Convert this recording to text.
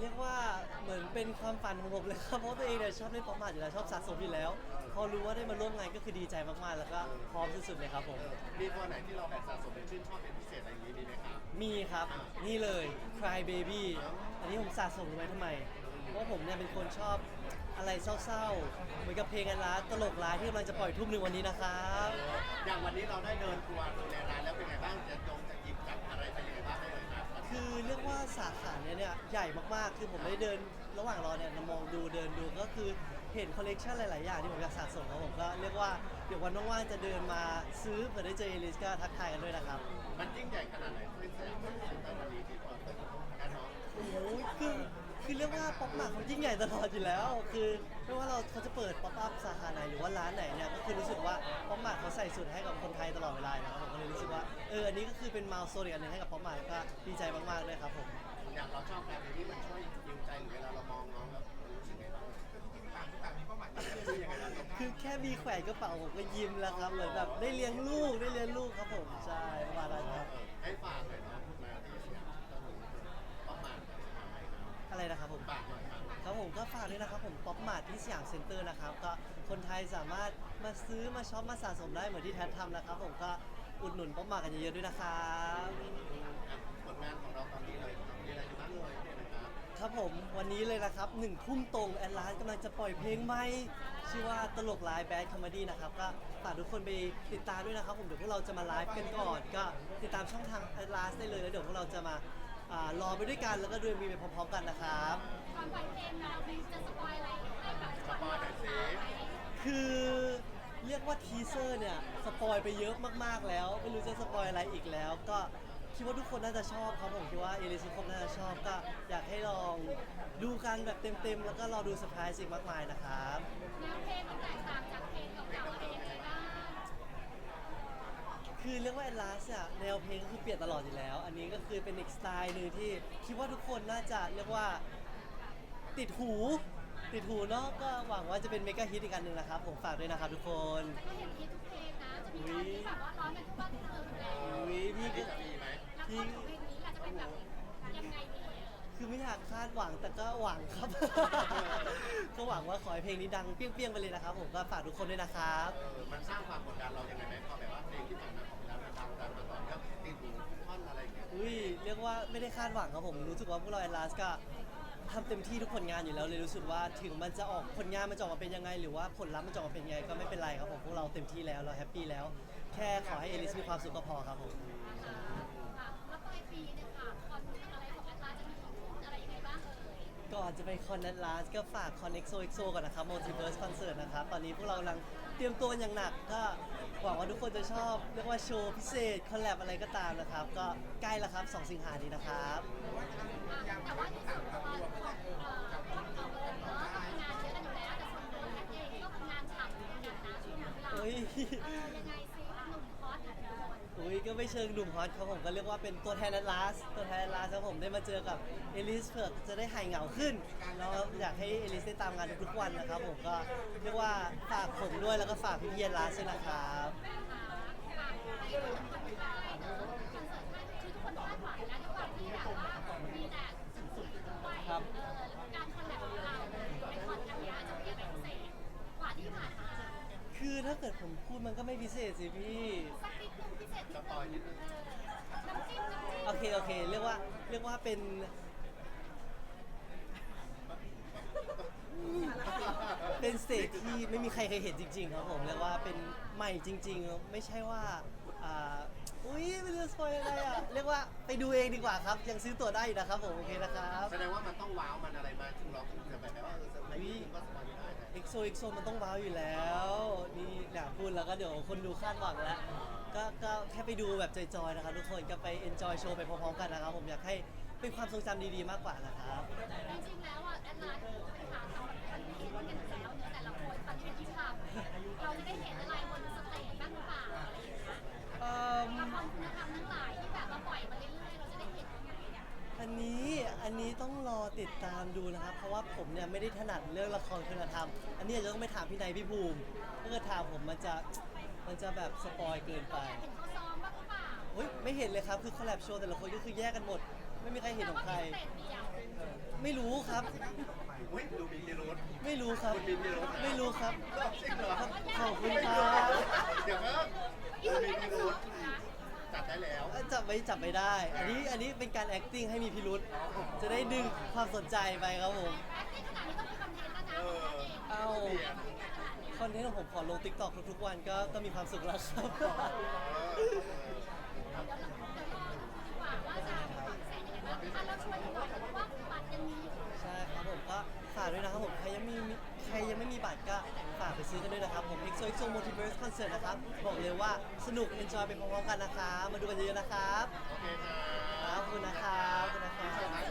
เรียกว่าเหมือนเป็นความฝันของผมเลยครับเพราะตัวเองเนี่ยชอบเล่นป๊อปมาร์ทอยู่แล้วชอบสะสมอยู่แล้ว พอรู้ว่าได้มาร่วมงานก็คือดีใจมากๆ แล้วก็พร้อมสุดๆเลยครับผม มีตัวไหนที่เราแบบสะสมเป็นชื่นชอบเป็นพิเศษอะไรอย่างนี้มีไหมครับมีครับนี่เลย Cry Baby อันนี้ผมสะสมไว้ทำไม เพราะว่าผมเนี่ยเป็นคนชอบอะไรเศร้าๆ เหมือนกับเพลงอันร้ายตลกร้ายที่กำลังจะปล่อยทุ่มหนึ่งวันนี้นะครับ อย่างวันนี้เราได้เดินทัวร์ดูในร้านแล้วเป็นไงบ้างจะยงจะหยิบจับอะไรไปยังไงบ้างได้เลย คือเรียกว่าสาขาเนี่ยเนี่ยใหญ่มากๆ คือผมได้เดินระหว่างรอเนี่ยมองดูเดินดูก็คือเห็นคอลเลกชันหลาย ๆ อย่างที่ผมอยากสะสมครับผมก็เรียกว่าเดี๋ยววันว่างๆจะเดินมาซื้อเผื่อได้เจอเอลิสก็ทักทายกันด้วยนะครับ มันยิ่งใหญ่ขนาดไหนที่สยามเซ็นเตอร์วันนี้ที่เปิดเป็นกันเนาะโอ้โหคือคือเรียกว่าป๊อปมาเขายิ่งใหญ่ตลอดอยู่แล้ว คือไม่ว่าเราเขาจะเปิดป๊อปอัพสาขาไหนหรือว่าร้านไหนเนี่ย คือรู้สึกว่าป๊อปมาเขาใส่สุดให้กับคนไทยตลอดเวลานะครับผมก็เลยรู้สึกว่าเอออันนี้ก็คือเป็นมาลโซนอีกอันหนึงให้กับป๊อปมาก็ดีใจมากๆด้วยครับผม อย่างเราชอบแบบนี้มันช่วยยิวใจหรือเวลาเรามองน้องแล้วมันรู้สึกไงบ้างต่างต่างมีเป้าหมายที่จะคือยังไงบ้างคือแค่มีแขวนกระเป๋าผมก็ยิ้มแล้วครับเหมือนแบบได้เลี้ยงลูกได้เลี้ยงลูกครับผมใช่ประมาณนั้นครับให้ฝากหน่อยเนาะมาที่สยามต้องมีประมาณอะไรนะอะไรนะครับผมฝากหน่อยครับ ครับผมก็ฝากด้วยนะครับผมป๊อปมาร์ทที่สยามเซ็นเตอร์นะครับก็คนไทยสามารถ มาซื้อมาช็อปมาสะสมได้เหมือนที่แทททำนะครับ ผมก็อุดหนุนป๊อปมาร์ทกันเยอะๆด้วยนะครับผลงานของเราตอนนี้เลยมีอะไรอยู่บ้างเลยเนี่ยนะครับครับผมวันนี้เลยนะครับหนึ่งทุ่มตรงแอนลานกำลังจะปล่อยเพลงใหม่ชื่อว่าตลกไลฟ์แบดคอมเมดี้นะครับก็ฝากทุกคนไปติดตามด้วยนะครับ ผมเดี๋ยวพวกเราจะมาไลฟ์กันก่อน ก็ติดตามช่องทางแอนลานได้เลยแล้วเดี๋ยวพวกเราจะมาอ่ารอไปด้วยกันแล้วก็ดูมีไปพร้อมๆกันนะครับ ก่อนปล่อยเพลงเราเพลงจะสปอยอะไรให้แบบสปอยหน่อยสิ คือเรียกว่าทีเซอร์เนี่ยสปอยไปเยอะมากๆแล้ว ไม่รู้จะสปอยอะไรอีกแล้ว ก็คิดว่าทุกคนน่าจะชอบครับผมคิดว่าเอลิสทุกคนน่าจะชอบก็อยากให้ลองดูกันแบบเต็มๆ แล้วก็รอดูเซอร์ไพรส์อีกมากมายนะครับ แนวเพลงมันแตกต่างจากเพลงเก่าๆอะไรยังไงบ้างคือเรียกว่าแอนลาสอะแนวเพลงก็คือเปลี่ยนตลอดอยู่แล้ว อันนี้ก็คือเป็นอีกสไตล์หนึ่งที่คิดว่าทุกคนน่าจะเรียกว่าติดหู ติดหูเนาะก็หวังว่าจะเป็นเมกะฮิตอีกอันหนึ่งนะครับ ผมฝากด้วยนะครับทุกคนแต่ก็เห็นฮิตทุกเพลงนะ จะมีตอนที่แบบว่าร้องกันทุกวันทุกคืนแล้วอุ้ยพี่ก็จะมีไหมแล้วคนของเพลงนี้อาจจะเป็นแบบยังไงดีคือไม่อยากคาดหวังแต่ก็หวังครับ ก็หวังว่าขอให้เพลงนี้ดังเปี้ยงๆไปเลยนะครับ ผมก็ฝากทุกคนด้วยนะครับเออมันสร้างความกดดันเราอยังไงไหมพอแบบว่าเพลงที่ผ่านมาของเราดังดังมาต่อเนื่องติดหูท่อนอะไรอย่างเงี้ยอุ้ยเรียกว่าไม่ได้คาดหวังครับผมรู้สึกว่าพวกเราแอนลาสก็ ทำเต็มที่ทุกผลงานอยู่แล้วเลยรู้สึกว่าถึงมันจะออกผลงานมันจะออกมาเป็นยังไง หรือว่าผลลัพธ์มันจะออกมาเป็นยังไงก็ไม่เป็นไรครับผมพวกเราเต็มที่แล้วเราแฮปปี้แล้ว แค่ขอให้เอลิสมีความสุขก็พอครับผมค่ะแล้วปลายปีเนี่ยค่ะคอนอะไรของแอตลาจะมีอะไรยังไงบ้างเอ่ยก่อนจะไปคอนแอนลาสก็ฝากคอนเอ็กโซเอ็กโซก่อนนะครับ Multiverse Concert นะครับตอนนี้พวกเรากำลังเตรียมตัวอย่างหนักก็หวังว่าทุกคนจะชอบเรียกว่าโชว์พิเศษคอลแลบอะไรก็ตามนะครับก็ใกล้แล้วครับ 2 สิงหานี้นะครับ อะแต่ว่าในส่วนตัวของ เวลาโอ้ยเออยังไงซิหนุ่มฮอตอะทุกคนอุ้ยก็ไม่เชิงหนุ่มฮอตครับผมก็เรียกว่าเป็นตัวแทนแอนลาสตัวแทนแอนลาสครับผมได้มาเจอกับเอลิสเผือกจะได้หายเหงาขึ้นแล้วอยากให้เอลิสได้ตามงานทุกๆวันนะครับผมก็เรียกว่าฝากผมด้วยแล้วก็ฝากพี่ๆแอนลาสด้วยนะครับ นะคะ ผมพูดมันก็ไม่พิเศษสิพี่ สักนิดนึงพิเศษนิดนึงเออน้ำจิ้มน้ำจิ้มโอเคโอเค เรียกว่าเรียกว่าเป็นเป็นสเตจที่ไม่มีใครเคยเห็นจริง ๆ ครับผมเรียกว่าเป็นใหม่จริง ๆ ไม่ใช่ว่าอ่าอุ้ยไม่รู้จะสปอยอะไรอะเรียกว่าไปดูเองดีกว่าครับ ยังซื้อตั๋วได้อยู่นะครับผมโอเคนะครับ แสดงว่ามันต้องว้าวมันอะไรมาถึงเราถึงจะแบบ โซเอ็กโซมันต้องว้าวอยู่แล้ว นี่อยากพูดแล้วก็เดี๋ยวคนดูคาดหวังแล้วก็ก็แค่ไปดูแบบจอยๆนะครับทุกคนก็ไปเอนจอยโชว์ไปพร้อมๆกันนะครับ ผมอยากให้เป็นความทรงจำดีๆมากกว่านะครับ จริงๆ แล้วอะแอดไลน์เป็นขาทำคอนเทนต์กันอยู่แล้วเนอะแต่ละคนตอนเทนที่ทำเราจะได้เห็นอะไรบนสเตจบ้างหรือเปล่าามดูนะครับ เพราะว่าผมเนี่ยไม่ได้ถนัดเรื่องละครคุณธรรม อันนี้อาจจะต้องไปถามพี่นายพี่ภูมิถ้าเกิดถามผมมันจะมันจะแบบสปอยเกินไปเราอยากเห็นเขาซ้อมบ้างหรือเปล่าเฮ้ยไม่เห็นเลยครับคือคอลแลบโชว์แต่ละคนก็คือแยกกันหมด ไม่มีใครเห็นของใครแต่ว่ามีสเตจเดียวไม่รู้ครับอุ้ยดูมีพิรุธไม่รู้ครับ คุณมีพิรุธไม่รู้ครับ จริงเหรอขอบคุณไม่ครู้รับ เดี๋ยวก็อีกคุณคนมีแค่พิจะสรุอธบอยู่นะจับ ได้แล้ว จับไม่จับไม่ได้ อันนี้อันนี้เป็นการ acting ให้มีพิรุษจะได้ดึงความสนใจไปครับผมแอคติ้งขนาดนี้ต้องมีคอนเทนต์แล้วนะเออเอ้าเปลี่ยนคอนเทนต์ของผมขอลง t ิ k t o k ทุกๆวันก็ก็มีความสุขแล้วครับเออเดี๋ยวเราเดี๋ยวรอดูดีกว่าว่าจะปรับแสงยังไงบ้างอะเราชวนดีกว่าเพราะว่าบัตรยังมีอยู่ใช่ครับผมก็ฝากด้วยนะครับผมใครยังมี ตรก็ฝากไปซื้อกันด้วยนะครับ ผม EXO Multiverse Concert นะครับ บอกเลยว่าสนุก enjoy ไปพร้อมๆกันนะครับ มาดูกันเยอะๆนะครับ โอเคค่ะครับขอบคุณนะครับขอบคุณนะครับ